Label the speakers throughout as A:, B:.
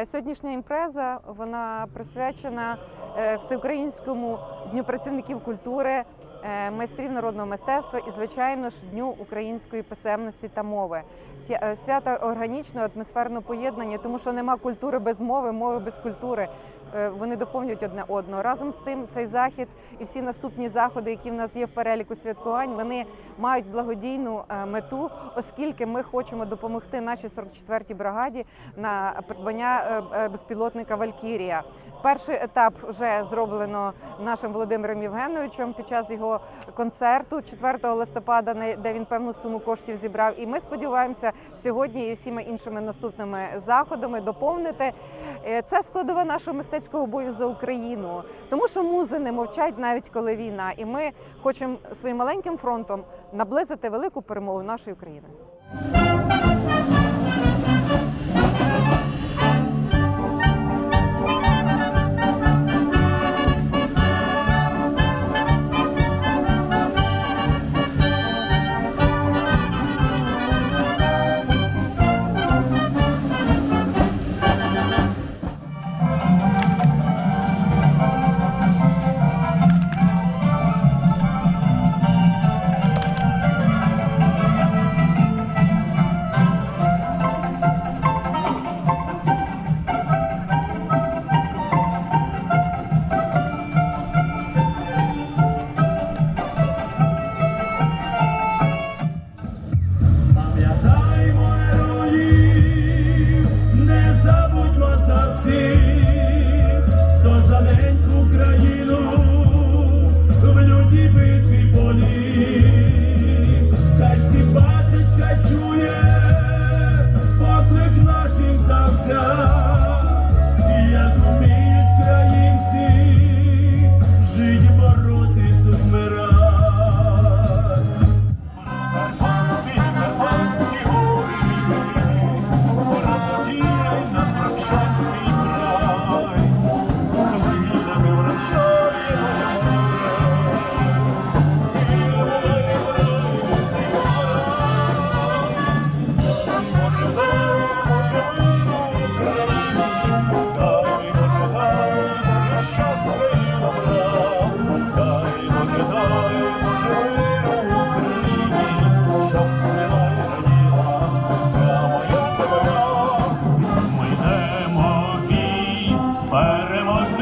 A: Е, Сьогоднішня імпреза вона присвячена е, всеукраїнському дню працівників культури, майстрів народного мистецтва і, звичайно ж, дню української писемності та мови. Е, Свято органічного атмосферного поєднання, тому що нема культури без мови, мови без культури. Е, Вони доповнюють одне одного. Разом з тим, цей захід і всі наступні заходи, які в нас є в переліку святкувань, вони мають благодійну е, мету, оскільки ми хочемо допомогти нашій 44-й бригаді на придбання е, е, безпілотника Валькірія. Перший етап вже зроблено нашим Володимиром Євгеновичем під час його концерту 4 листопада, де він певну суму коштів зібрав. І ми сподіваємося сьогодні і всіма іншими наступними заходами доповнити. Е, Це складова нашого мистецького бою за Україну, тому що музи не мовчать навіть коли війна, і ми хочемо своїм маленьким фронтом наблизити велику перемогу нашої України.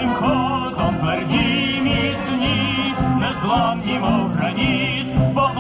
B: Переможним ходом, тверді міцні, незламні, мов граніт, бо